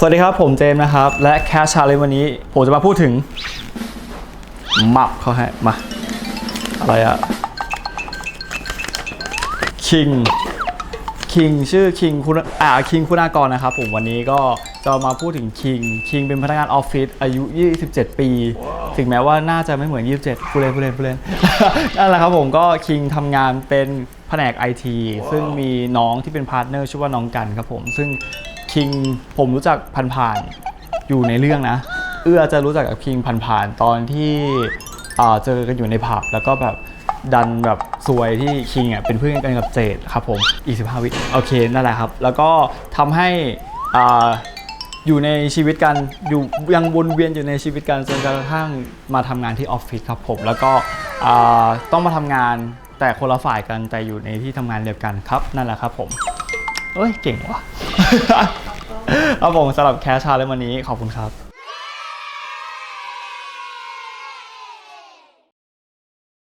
สวัสดีครับ ผมเจมส์นะครับ และแคชชาเลนวันนี้ ผมจะมาพูดถึง มับเขาให้มา อะไรอะคิงคิงชื่อคิงคุณอ่าคิงคุณากรนะครับผมวันนี้ก็จะมาพูดถึงคิงคิงเป็นพนักงานออฟฟิศอายุ 27 ปี ถึงแม้ว่าน่าจะไม่เหมือน 27ผู้เล่นผู้เล่นผู้เล่นนั่นแหละครับผมก็คิงทำงานเป็นแผนก IT ซึ่งมีน้องที่เป็นพาร์ทเนอร์ชื่อว่าน้องกันครับผม ซึ่ง คิงผมรู้จักผ่านๆอยู่ในเรื่องนะ เอื้อจะรู้จักกับคิงผ่านๆตอนที่เจอกันอยู่ในผับแล้วก็แบบดันแบบซวยที่คิงอะเป็นเพื่อนกันกับเจดครับผมอีก15วิโอเคนั่นแหละครับ แล้วก็ทำให้อ่าอยู่ในชีวิตกันอยู่ยังวนเวียนอยู่ในชีวิตกันจนกระทั่งมาทำงานที่ออฟฟิศครับผม แล้วก็ต้องมาทำงานแต่คนละฝ่ายกันแต่อยู่ในที่ทำงานเดียวกันครับ นั่นแหละครับผม เอ้ย เก่งว่ะ เอาผมสำหรับแคชชาเลยวันนี้ขอบคุณครับ